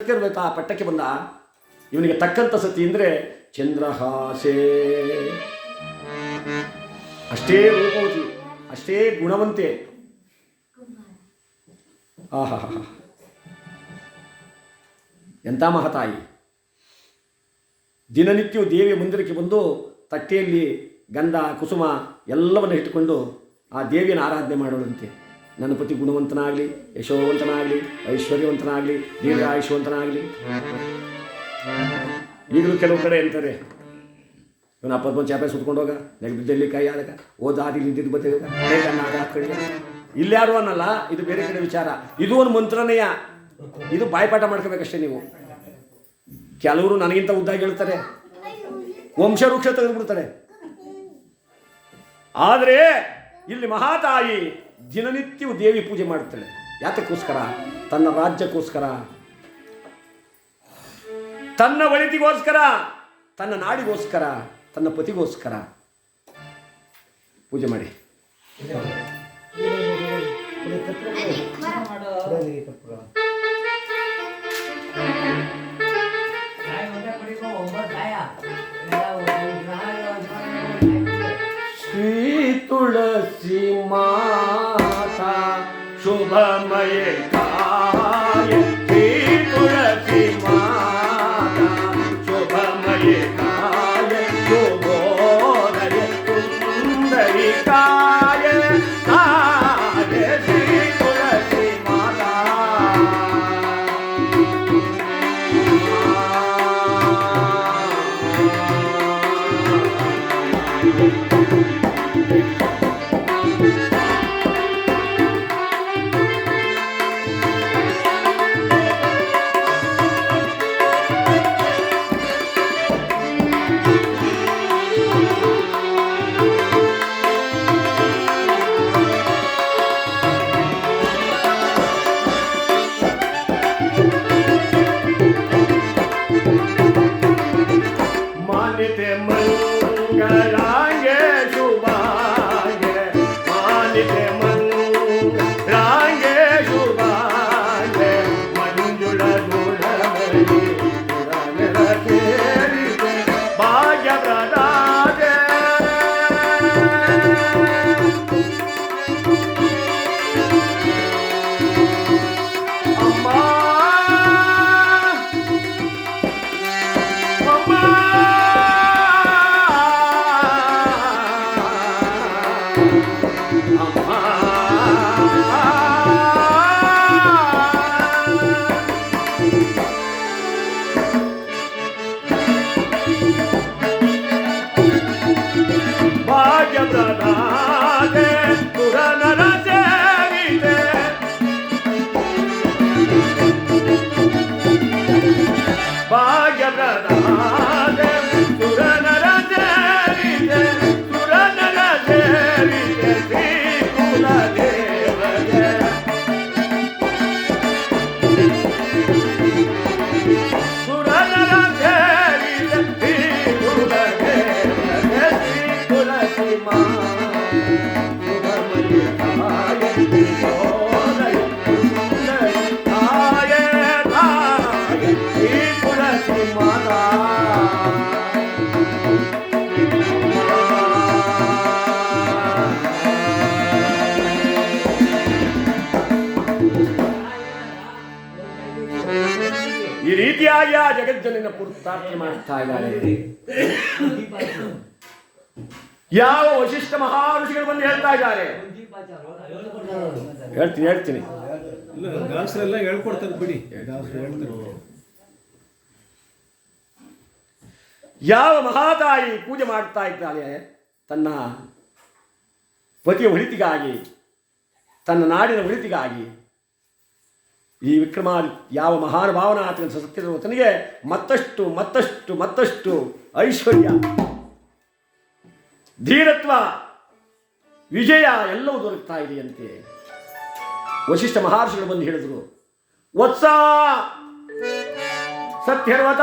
ಆ ಪಟ್ಟಕ್ಕೆ ಬಂದ. ಇವನಿಗೆ ತಕ್ಕಂತ ಸತಿ ಅಂದರೆ ಚಂದ್ರಹಾಸೆ ಅಷ್ಟೇ ರೂಪವತಿ, ಅಷ್ಟೇ ಗುಣವಂತೆ. ಆಹಾ ಎಂಥ ಮಹತಾಯಿ. ದಿನನಿತ್ಯವು ದೇವಿಯ ಮಂದಿರಕ್ಕೆ ಬಂದು ತಟ್ಟೆಯಲ್ಲಿ ಗಂಧ, ಕುಸುಮ ಎಲ್ಲವನ್ನು ಇಟ್ಟುಕೊಂಡು ಆ ದೇವಿಯನ್ನು ಆರಾಧನೆ ಮಾಡೋಣಂತೆ ನನ್ನ ಪತಿ ಗುಣವಂತನಾಗಲಿ, ಯಶೋವಂತನಾಗಲಿ, ಐಶ್ವರ್ಯವಂತನಾಗಲಿ, ದೀರ್ಘಾಯುಷ್ಯವಂತನಾಗಲಿ. ಈಗಲೂ ಕೆಲವು ಕಡೆ ಅಂತಾರೆ, ಇವನು ಅಪ್ಪ ಬಂದು ಚಾಪೆ ಹೋಗ ನೆಗದಿದ್ದಲ್ಲಿ ಕೈ ಆದಾಗ ಓದಾದಿ ನಿಂತಿದ್ದು ಇಲ್ಲಿ ಇಲ್ಯಾರು ಅನ್ನಲ್ಲ, ಇದು ಬೇರೆ ಕಡೆ ವಿಚಾರ. ಇದು ಒಂದು ಮಂತ್ರನೆಯ. ಇದು ಬಾಯ್ಪಾಠ ಮಾಡ್ಕೋಬೇಕಷ್ಟೇ ನೀವು. ಕೆಲವರು ನನಗಿಂತ ಉದ್ದಾಗಿ ಹೇಳ್ತಾರೆ ವಂಶವೃಕ್ಷ ತೆಗೆದುಬಿಡ್ತಾರೆ. ಆದರೆ, ಇಲ್ಲಿ ಮಹಾತಾಯಿ ದಿನನಿತ್ಯವೂ ದೇವಿ ಪೂಜೆ ಮಾಡ್ತಾಳೆ ಯಾತಕ್ಕೋಸ್ಕರ ತನ್ನ ರಾಜ್ಯಕ್ಕೋಸ್ಕರ ತನ್ನ ಒಳಿತಿಗೋಸ್ಕರ ತನ್ನ ನಾಡಿಗೋಸ್ಕರ ತನ್ನ ಪತಿಗೋಸ್ಕರ ಪೂಜೆ ಮಾಡಿ ಶ್ರೀ तुलसी माता शुभमय काय श्री तुलसी माता शुभमय काय सुबोधय सुंदरी काय जगदा ಆ ಜಗಜ್ಜನಿನ ಪುರುತ್ತಾರ್ಥ ಮಾಡ್ತಾ ಇದ್ದಾರೆ. ಯಾವ ವಶಿಷ್ಠ ಮಹಾರುಷಿಗಳು ಬಂದು ಹೇಳ್ತಾ ಇದ್ದಾರೆ? ಹೇಳ್ತೀನಿ ಹೇಳ್ತೀನಿ. ಬಿಡಿ. ಯಾವ ಮಹಾತಾಯಿ ಪೂಜೆ ಮಾಡ್ತಾ ಇದ್ದಾಳೆ? ತನ್ನ ಪತಿಯ ಒಳಿತಿಗಾಗಿ ತನ್ನ ನಾಡಿನ ಒಳಿತಿಗಾಗಿ ಈ ವಿಕ್ರಮಾದಿ ಯಾವ ಮಹಾನುಭಾವನ ಆತನ ಸತ್ಯದ ತನಗೆ ಮತ್ತಷ್ಟು ಮತ್ತಷ್ಟು ಮತ್ತಷ್ಟು ಐಶ್ವರ್ಯ, ಧೀರತ್ವ, ವಿಜಯ ಎಲ್ಲವೂ ದೊರಕ್ತಾ ಇದೆಯಂತೆ. ವಶಿಷ್ಠ ಮಹರ್ಷಿಗಳು ಬಂದು ಹೇಳಿದರು, ವತ್ಸ, ಸತ್ಯರ್ವತ.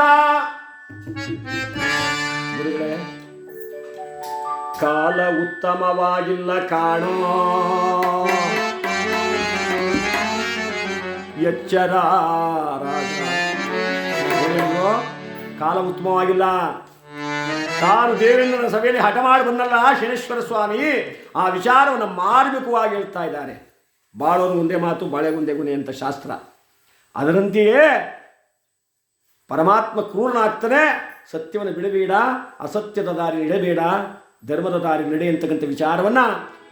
ಕಾಲ ಉತ್ತಮವಾಗಿಲ್ಲ ಕಾಣೋ. ಎಚ್ಚರ ಕಾಲ ಉತ್ತಮವಾಗಿಲ್ಲ. ತಾನು ದೇವೇಂದ್ರನ ಸಭೆಯಲ್ಲಿ ಹಠ ಮಾಡಿ ಬಂದಲ್ಲ, ಶನೇಶ್ವರ ಸ್ವಾಮಿ. ಆ ವಿಚಾರವನ್ನು ಮಾರ್ಮಿಕವಾಗಿ ಹೇಳ್ತಾ ಇದ್ದಾರೆ. ಬಾಳೋರು ಮುಂದೆ ಮಾತು, ಬಾಳೆ ಮುಂದೆ ಗುಣೆ ಅಂತ ಶಾಸ್ತ್ರ. ಅದರಂತೆಯೇ ಪರಮಾತ್ಮ ಕ್ರೂರನಾಗ್ತಾನೆ, ಸತ್ಯವನ್ನು ಬಿಡಬೇಡ, ಅಸತ್ಯದ ದಾರಿ ಇಡಬೇಡ, ಧರ್ಮದ ದಾರಿ ನಡೆ ಅಂತಕ್ಕಂಥ ವಿಚಾರವನ್ನ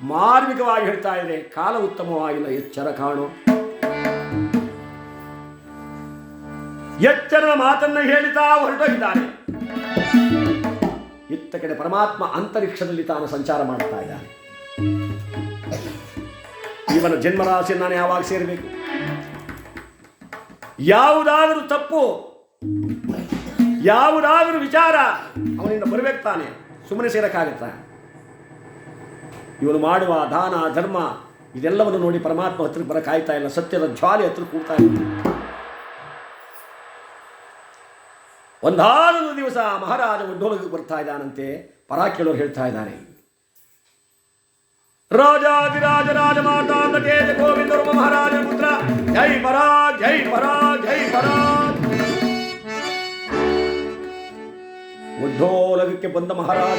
ಮಾರ್ಮಿಕವಾಗಿ ಹೇಳ್ತಾ ಇದೆ. ಕಾಲ ಉತ್ತಮವಾಗಿಲ್ಲ, ಎಚ್ಚರ ಕಾಣು. ಎಚ್ಚರದ ಮಾತನ್ನ ಹೇಳಿತಾ ಹೊರಟೋಗಿದ್ದಾನೆ ಇತ್ತ ಕಡೆ ಪರಮಾತ್ಮ ಅಂತರಿಕ್ಷದಲ್ಲಿ ತಾನು ಸಂಚಾರ ಮಾಡ್ತಾ ಇದ್ದಾನೆ. ಇವನ ಜನ್ಮರಾಶಿ ನಾನು ಯಾವಾಗ ಸೇರಬೇಕು? ಯಾವುದಾದರೂ ತಪ್ಪು, ಯಾವುದಾದರೂ ವಿಚಾರ ಅವನಿಂದ ಬರಬೇಕು ತಾನೆ. ಸುಮ್ಮನೆ ಸೇರಕ್ಕಾಗತ್ತ? ಇವನು ಮಾಡುವ ದಾನ, ಧರ್ಮ, ಇದೆಲ್ಲವನ್ನು ನೋಡಿ ಪರಮಾತ್ಮ ಹತ್ರ ಬರಕಾಯ್ತಾ ಇಲ್ಲ. ಸತ್ಯದ ಜ್ವಾಲೆ ಹತ್ರ ಕೂಡ್ತಾ ಇಲ್ಲ ಒಂದಾನೊಂದು ದಿವಸ ಮಹಾರಾಜ ಒಡ್ಡೋಲಕ್ಕೆ ಬರ್ತಾ ಇದ್ದಾನಂತೆ. ಪರ ಕೇಳೋರು ಹೇಳ್ತಾ ಇದ್ದಾರೆ. ರಾಜಾಧಿರಾಜ ರಾಜ ಮಾತಾ ನಟೇಜ ಗೋವಿಂದ ಮಹಾರಾಜ ಪುತ್ರ. ಜೈ ಪರಾ ಜೈ ಪರಾ ಜೈ ಪರಾ ಉದ್ಯೋಲಗಕ್ಕೆ ಬಂದ ಮಹಾರಾಜ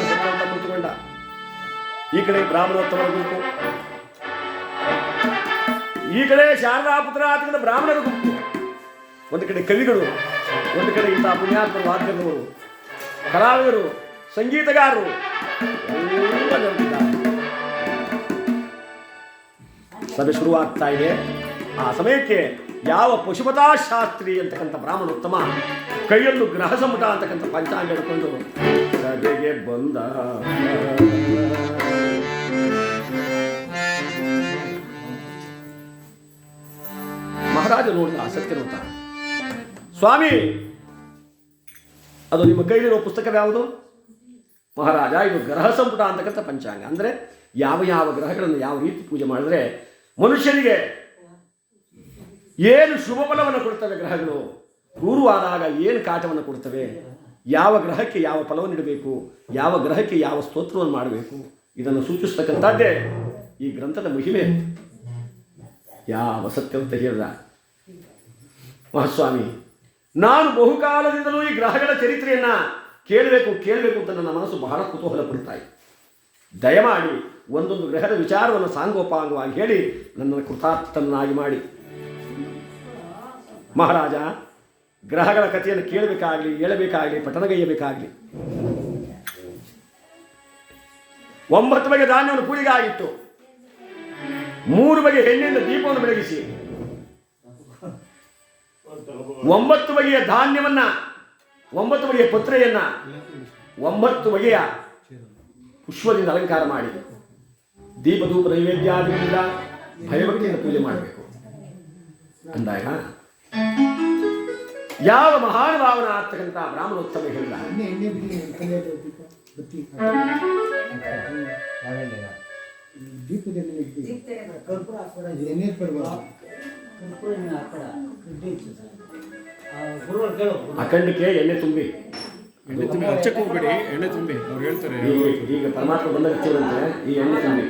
ಕುಳಿತುಕೊಂಡ. ಈ ಕಡೆ ಬ್ರಾಹ್ಮಣೋತ್ತಮರ ಗುಂಪು ಈ ಕಡೆ ಶಾರದಾ ಪುತ್ರ ಆತನ ಬ್ರಾಹ್ಮಣರ ಗುಂಪು ಒಂದು ಕಡೆ ಕವಿಗಳು ಒಂದು ಕಡೆ ಇಂಥ ಪುಣ್ಯಾತ್ಮರು ವಾದ್ಯದವರು ಕಲಾವಿದರು, ಸಂಗೀತಗಾರರು. ಸಭೆ ಶುರುವಾಗ್ತಾ ಇದೆ ಆ ಸಮಯಕ್ಕೆ ಯಾವ ಪಶುಪತಾ ಶಾಸ್ತ್ರಿ ಅಂತಕ್ಕಂಥ ಬ್ರಾಹ್ಮಣೋತ್ತಮ, ಕೈಯಲ್ಲೂ ಗ್ರಹ ಸಮಟ ಅಂತಕ್ಕಂಥ ಪಂಚಾಂಗ ಹಿಡ್ಕೊಂಡು ಸಭೆಗೆ ಬಂದ ಮಹಾರಾಜ ನೋಡಿದ ಆಸಕ್ತಿ ನೋಡ್ತಾನೆ ಸ್ವಾಮಿ! ಅದು ನಿಮ್ಮ ಕೈಲಿರೋ ಪುಸ್ತಕ ಯಾವುದು? ಮಹಾರಾಜ, ಇದು ಗ್ರಹ ಸಂಪುಟ ಅಂತಕ್ಕಂಥ ಪಂಚಾಂಗ. ಅಂದರೆ ಯಾವ ಯಾವ ಗ್ರಹಗಳನ್ನು ಯಾವ ರೀತಿ ಪೂಜೆ ಮಾಡಿದ್ರೆ ಮನುಷ್ಯನಿಗೆ ಏನು ಶುಭ ಫಲವನ್ನು ಕೊಡ್ತವೆ ಗ್ರಹಗಳು? ಪೂರ್ವಾದಾಗ ಏನು ಕಾಟವನ್ನು ಕೊಡ್ತವೆ? ಯಾವ ಗ್ರಹಕ್ಕೆ ಯಾವ ಫಲವನ್ನು ಇಡಬೇಕು ಯಾವ ಗ್ರಹಕ್ಕೆ ಯಾವ ಸ್ತೋತ್ರವನ್ನು ಮಾಡಬೇಕು? ಇದನ್ನು ಸೂಚಿಸ್ತಕ್ಕಂಥದ್ದೇ ಈ ಗ್ರಂಥದ ಮಹಿಮೆ. ಯಾವ ಸತ್ಯವಂತ ಹೇಳಿದ? ಮಹಾಸ್ವಾಮಿ ನಾನು ಬಹುಕಾಲದಿಂದಲೂ ಈ ಗ್ರಹಗಳ ಚರಿತ್ರೆಯನ್ನ ಕೇಳಬೇಕು ಕೇಳಬೇಕು ಅಂತ ನನ್ನ ಮನಸ್ಸು ಬಹಳ ಕುತೂಹಲ ಪಡ್ತಾ ಇದೆ. ದಯಮಾಡಿ ಒಂದೊಂದು ಗ್ರಹದ ವಿಚಾರವನ್ನು ಸಾಂಗೋಪಾಂಗವಾಗಿ ಹೇಳಿ ನನ್ನನ್ನು ಕೃತಾರ್ಥನನ್ನಾಗಿ ಮಾಡಿ. ಮಹಾರಾಜ, ಗ್ರಹಗಳ ಕಥೆಯನ್ನು ಕೇಳಬೇಕಾಗಲಿ, ಹೇಳಬೇಕಾಗಲಿ ಪಠಣಗೈಯಬೇಕಾಗಲಿ ಒಂಬತ್ತು ಬಗೆ ಧಾನ್ಯವನ್ನು ಪೂರಿಗಾಗಿತ್ತು ಮೂರು ಬಗೆ ಹೆಣ್ಣಿನ ದೀಪವನ್ನು ಬೆಳಗಿಸಿ ಒಂಬತ್ತು ಬಗೆಯ ಧಾನ್ಯವನ್ನ, ಒಂಬತ್ತು ಬಗೆಯ ಪತ್ರೆಯನ್ನ, ಒಂಬತ್ತು ಬಗೆಯ ಪುಷ್ಪದಿಂದ ಅಲಂಕಾರ ಮಾಡಿ. ದೀಪಧೂಪ ನೈವೇದ್ಯ ಆದ್ರಿಂದ ಭಯಭಕ್ತಿಯನ್ನು ಪೂಜೆ ಮಾಡಬೇಕು. ಅಂದಾಗ, ಯಾವ ಮಹಾನುಭಾವನ ಆಗ್ತಕ್ಕಂಥ ಬ್ರಾಹ್ಮಣೋತ್ಸವ ಹೇಳಿದ ದೀಪದಲ್ಲಿ ಅಖಂಡಕ್ಕೆ ಎಣ್ಣೆ ತುಂಬಿ. ಎಣ್ಣೆ ತುಂಬಿ ಹಚ್ಚಕ್ಕೆ ಹೋಗ್ಬೇಡಿ ಎಣ್ಣೆ ತುಂಬಿ ಅವ್ರು ಹೇಳ್ತಾರೆ. ಈಗ ಈಗ ಪರಮಾತ್ಮ ಬಂದಾಗ ಹಚ್ಚಿರಂತೆ ಈ ಎಣ್ಣೆ ತುಂಬಿ.